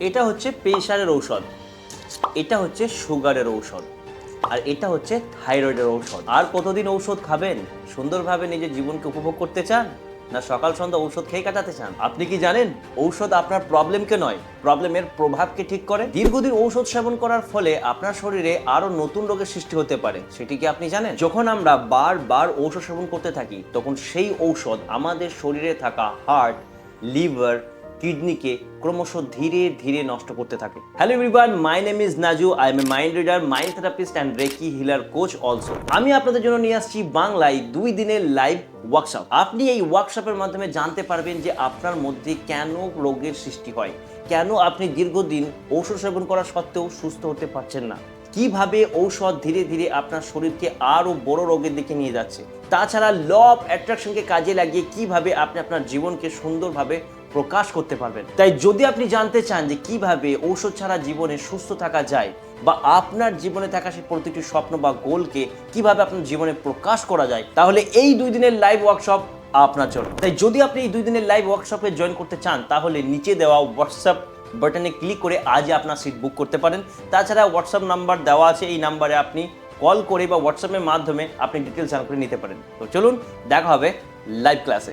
এটা হচ্ছে প্রেশারের ঔষধ। এটা হচ্ছে সুগারের ঔষধ। আর এটা হচ্ছে থাইরয়েডের ঔষধ। আর কতদিন ঔষধ খাবেন? সুন্দরভাবে নিজের জীবনকে উপভোগ করতে চান? না সকাল সন্ধ্যা ঔষধ খেয়ে কাটাতে চান? আপনি কি জানেন, ঔষধ আপনার প্রবলেমকে নয়, প্রবলেমের প্রভাবকে ঠিক করে? দীর্ঘদিন ঔষধ সেবন করার ফলে আপনার শরীরে আরও নতুন রোগের সৃষ্টি হতে পারে। সেটি কি আপনি জানেন? যখন আমরা বারবার ঔষধ সেবন করতে থাকি, তখন সেই ঔষধ আমাদের শরীরে থাকা হার্ট লিভার কিডনিকে ক্রমশ ধীরে ধীরে নষ্ট করতে থাকে। Hello everyone my name is Naju I am a mind reader mind therapist and reiki healer coach also আমি আপনাদের জন্য নিয়ে আসছি বাংলায় দুই দিনের লাইভ ওয়ার্কশপ আপনি এই ওয়ার্কশপের মাধ্যমে জানতে পারবেন যে আপনার মধ্যে কেন রোগের সৃষ্টি হয়। কেন আপনি দীর্ঘদিন ঔষধ সেবন করা সত্ত্বেও সুস্থ হতে পারছেন না? কীভাবে ঔষধ ধীরে ধীরে আপনার শরীরকে আরও বড় রোগের দিকে নিয়ে যাচ্ছে? তাছাড়া ল অফ অ্যাট্রাকশনকে কাজে লাগিয়ে কীভাবে আপনি আপনার জীবনকে সুন্দরভাবে প্রকাশ করতে পারবেন? তাই যদি আপনি জানতে চান যে কীভাবে ঔষধ ছাড়া জীবনে সুস্থ থাকা যায় বা আপনার জীবনে থাকা সেই প্রতিটি স্বপ্ন বা গোলকে কীভাবে আপনার জীবনে প্রকাশ করা যায়, তাহলে এই দুই দিনের লাইভ ওয়ার্কশপ আপনার জন্য। তাই যদি আপনি এই দুই দিনের লাইভ ওয়ার্কশপে জয়েন করতে চান, তাহলে নিচে দেওয়া হোয়াটসঅ্যাপ বাটনে ক্লিক করে আজই আপনার সিট বুক করতে পারেন। তাছাড়া হোয়াটসঅ্যাপ নাম্বার দেওয়া আছে, এই নাম্বারে আপনি কল করে বা হোয়াটসঅ্যাপের মাধ্যমে আপনি ডিটেলস জানা করে নিতে পারেন। তো চলুন, দেখা হবে লাইভ ক্লাসে